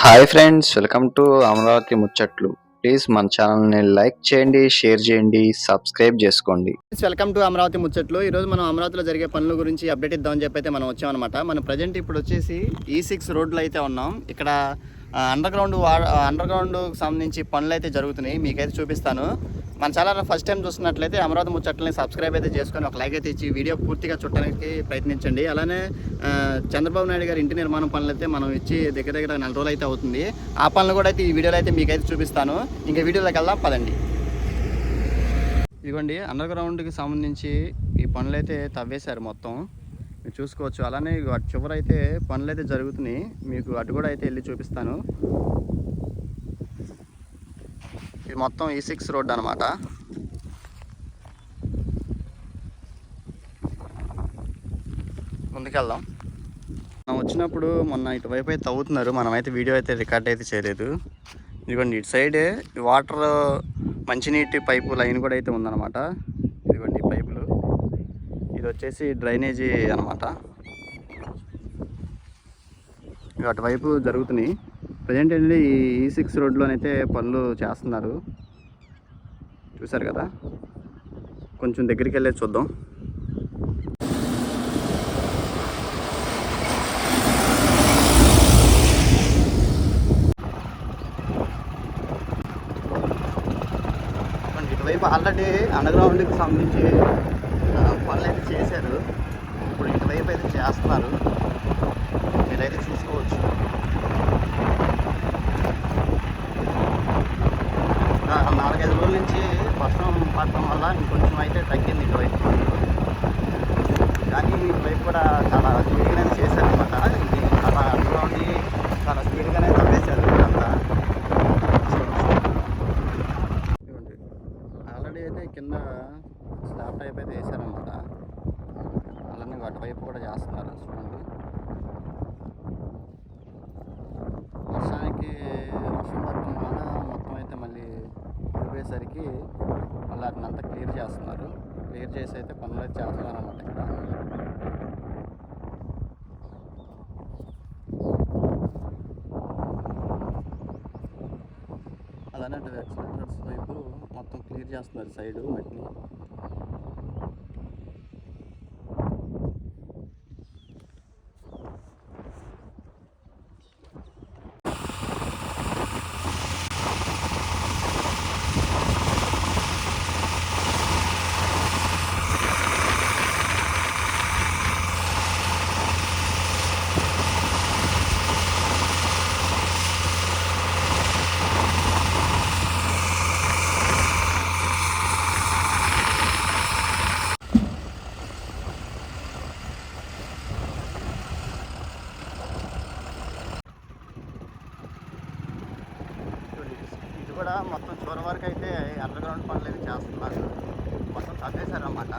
Hi friends welcome to Amaravati ముచ్చట్లు. Please మన ఛానల్ని లైక్ చేయండి షేర్ చేయండి సబ్స్క్రైబ్ చేసుకోండి. వెల్కమ్ టు అమరావతి ముచ్చట్లు. ఈరోజు మనం అమరావతిలో జరిగే పనుల గురించి అప్డేట్ ఇద్దామని చెప్పి అయితే మనం వచ్చామన్నమాట. మనం ప్రజెంట్ ఇప్పుడు వచ్చేసి e ఈ సిక్స్ రోడ్లో అయితే ఉన్నాం. ఇక్కడ అండర్ గ్రౌండ్ అండర్ గ్రౌండ్ సంబంధించి పనులు అయితే జరుగుతున్నాయి. మీకైతే చూపిస్తాను. మన ఛానల్ ఫస్ట్ టైం చూస్తున్నట్లయితే అమరావతి ముచ్చట్లని సబ్స్క్రైబ్ అయితే చేసుకొని ఒక లైక్ అయితే ఇచ్చి వీడియో పూర్తిగా చుట్టడానికి ప్రయత్నించండి. అలానే చంద్రబాబు నాయుడు గారి ఇంటి నిర్మాణం పనులు అయితే మనం ఇచ్చి దగ్గర దగ్గర నెల రోజులు అయితే అవుతుంది. ఆ పనులు కూడా అయితే ఈ వీడియోలో అయితే మీకైతే చూపిస్తాను. ఇంకా వీడియోలోకి వెళ్దాం పదండి. ఇదిగోండి అండర్ గ్రౌండ్కి సంబంధించి ఈ పనులు అయితే తవ్వేశారు మొత్తం. మీరు చూసుకోవచ్చు. అలానే అటు చివర అయితే పనులు అయితే జరుగుతున్నాయి. మీకు అటు కూడా అయితే వెళ్ళి చూపిస్తాను. ఇది మొత్తం e ఈ సిక్స్ రోడ్ అనమాట ముందుకెళ్దాం. మనం వచ్చినప్పుడు మొన్న ఇటువైపు అయితే తవ్వుతున్నారు. మనమైతే వీడియో అయితే రికార్డ్ అయితే చేయలేదు. ఇదిగోండి ఇటు సైడే వాటర్ మంచినీటి పైపు లైన్ కూడా అయితే ఉందన్నమాట. ఇదిగోండి పైపు పైపులు ఇది వచ్చేసి డ్రైనేజీ అనమాట అటువైపు జరుగుతున్నాయి. ప్రజెంట్ వెళ్ళి ఈ e ఈ సిక్స్ రోడ్లోనైతే పనులు చేస్తున్నారు. చూసారు కదా? కొంచెం దగ్గరికి వెళ్ళే చూద్దాం. ఇటువైపు ఆల్రెడీ అండర్గ్రౌండ్కి సంబంధించి ఆ, అయితే చేశారు. ఇప్పుడు ఇటువైపు అయితే చేస్తున్నారు. మీరైతే చూసుకోవచ్చు. నాలుగైదు రోజుల నుంచి వర్షం పడటం వల్ల ఇంకొంచెం అయితే తగ్గింది ఇటువైపు. కానీ ఇటువైపు కూడా చాలా స్పీడ్గానే చేశారు అనమాట ఇది చాలా అండర్గ్రౌండ్ చాలా స్పీడ్గానే తప్పేశారు ఇదంతా ఇదిగోండి. ఆల్రెడీ అయితే కింద స్లాబ్ టైప్ అయితే వేసారనమాట అలానే అటువైపు కూడా చేస్తున్నారు చూడండి. వర్షానికి వర్షం పడటం మొత్తం అయితే మళ్ళీ ఉడిపోయేసరికి మళ్ళీ వాటిని క్లియర్ చేస్తున్నారు. క్లియర్ చేసి అయితే పనులు అయితే చేస్తున్నారు అనమాట ఇక్కడ. అలానే అటు వైపు మొత్తం క్లియర్ చేస్తున్నారు సైడు మట్టిని ఇది కూడా మొత్తం చివరి వరకు అయితే అండర్ గ్రౌండ్ పనులు అయితే చేస్తున్నారు. మొత్తం తగ్గేశారన్నమాట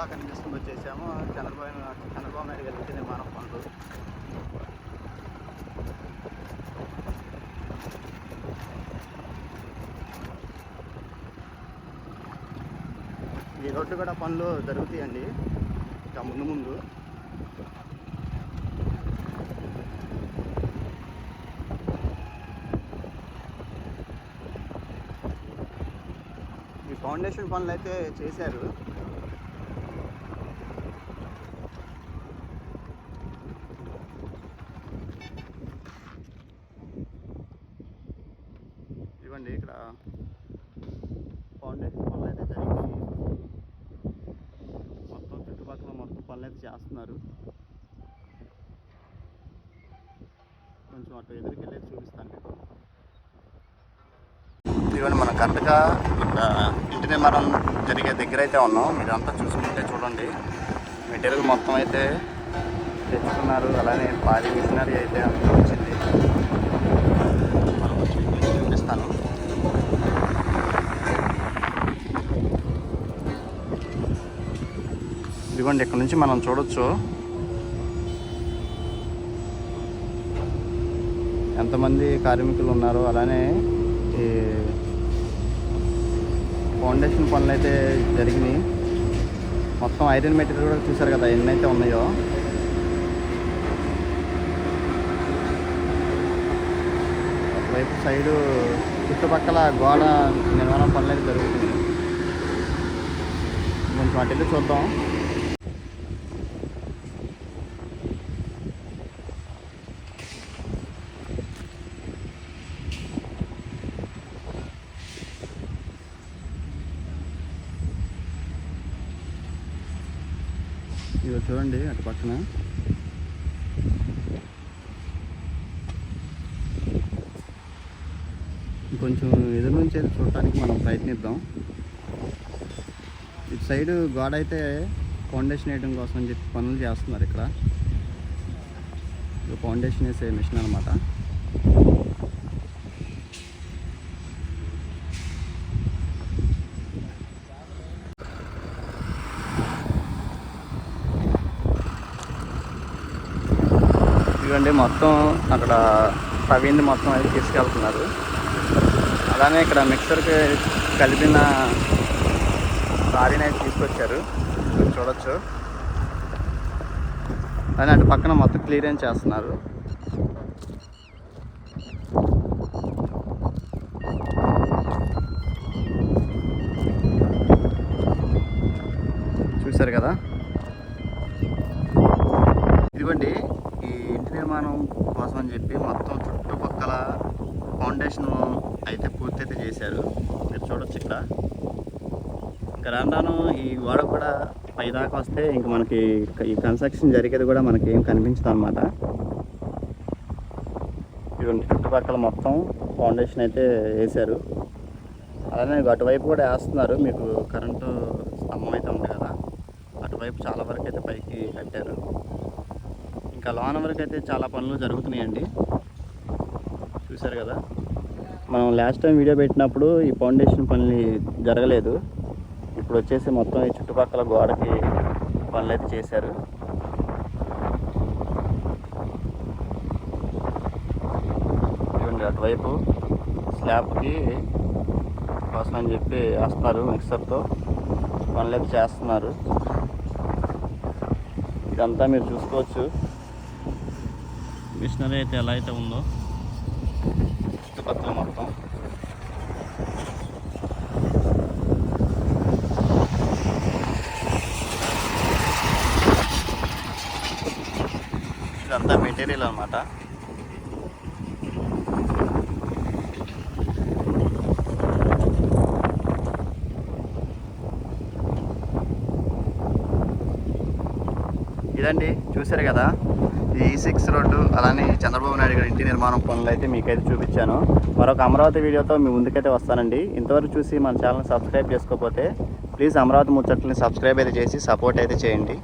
మీకు ఎదురుగా కనిపిస్తుంది వచ్చేసాము. చంద్రబాబు చంద్రబాబు నాయుడు గారు ఇంటి నిర్మాణం పనులు. ఈ రోడ్డు కూడా పనులు జరుగుతాయండి. ఇంకా ముందు ముందు. ఈ ఫౌండేషన్ పనులు అయితే చేశారు ఇవ్వండి ఇక్కడ ఫౌండేషన్ పనులు అయితే జరిగినాయి మొత్తం చుట్టుపక్కల మొత్తం పనులు అయితే చేస్తున్నారు. కొంచెం అటు ఎదురుకెళ్ళేది చూపిస్తాను మీకు. ఇదిగోండి మనం కరెక్ట్గా ఇక్కడ ఇంటి నిర్మాణం జరిగే దగ్గర అయితే ఉన్నాం. మీరంతా చూసుకుంటే చూడండి. మెటీరియల్ మొత్తం అయితే తెచ్చుకున్నారు. అలానే భారీ మిషనరీ అయితే అంతా ఇదిగోండి ఇక్కడ నుంచి మనం చూడొచ్చు. ఎంతమంది కార్మికులు ఉన్నారో అలానే ఈ ఫౌండేషన్ పనులు అయితే జరిగినాయి. మొత్తం ఐరన్ మెటీరియల్ కూడా చూసారు కదా ఎన్నైతే ఉన్నాయో. ఒకవైపు సైడు చుట్టుపక్కల గోడ నిర్మాణం పనులు అయితే జరుగుతుంది కొంచెం అటు వెళ్ళి చూద్దాం. ఇక్కడ చూడండి అటు పక్కన. కొంచెం ఎదురు నుంచి అయితే చూడటానికి మనం ప్రయత్నిద్దాం. ఇటు సైడ్ గోడ అయితే ఫౌండేషన్ వేయడం కోసం అని చెప్పి పనులు చేస్తున్నారు ఇక్కడ. ఫౌండేషన్ వేసే మిషన్ అనమాట ఇదిగోండి మొత్తం అక్కడ ప్రవీణ్ మొత్తం అయితే తీసుకెళ్తున్నారు. అలానే ఇక్కడ మిక్సర్కి కలిపిన లారీని అయితే తీసుకొచ్చారు చూడొచ్చు. అలానే అటు పక్కన మొత్తం క్లియరెన్స్ చేస్తున్నారు. చూశారు కదా? అని చెప్పి మొత్తం చుట్టుపక్కల ఫౌండేషన్ అయితే పూర్తి అయితే చేశారు. మీరు చూడొచ్చు ఇక్కడ. ఇంకా రాను ఈ గోడ కూడా పైదాకా వస్తే ఇంక మనకి ఈ కన్స్ట్రక్షన్ జరిగేది కూడా మనకి ఏం కనిపించదు అనమాట ఇదిగోండి చుట్టుపక్కల మొత్తం ఫౌండేషన్ అయితే వేశారు. అలానే అటువైపు కూడా వేస్తున్నారు. మీకు కరెంటు స్తంభం అయితే ఉంది కదా. అటువైపు చాలా వరకు అయితే పైకి కట్టారు. ఇంకా లోన వరకు అయితే చాలా పనులు జరుగుతున్నాయండి. చూశారు కదా? మనం లాస్ట్ టైం వీడియో పెట్టినప్పుడు ఈ ఫౌండేషన్ పనులు జరగలేదు. ఇప్పుడు వచ్చేసి మొత్తం ఈ చుట్టుపక్కల గోడకి పనులు అయితే చేశారు. ఇదిగోండి అటువైపు స్లాబ్కి కోసం అని చెప్పి వేస్తున్నారు మిక్సర్తో పనులు అయితే చేస్తున్నారు. ఇదంతా మీరు చూసుకోవచ్చు. మిషనరీ అయితే ఎలా అయితే ఉందో. చుట్టుపక్కల మొత్తం. ఇదంతా మెటీరియల్ అన్నమాట. ఇదండి చూశారు కదా? ఈ e సిక్స్ రోడ్డు అలానే చంద్రబాబు నాయుడు గారి ఇంటి నిర్మాణం పనులు అయితే మీకైతే చూపించాను. మరొక అమరావతి వీడియోతో మీ ముందుకైతే వస్తానండి. ఇంతవరకు చూసి మన ఛానల్ సబ్స్క్రైబ్ చేసుకోకపోతే ప్లీజ్ అమరావతి ముచ్చట్లని సబ్స్క్రైబ్ అయితే చేసి సపోర్ట్ అయితే చేయండి.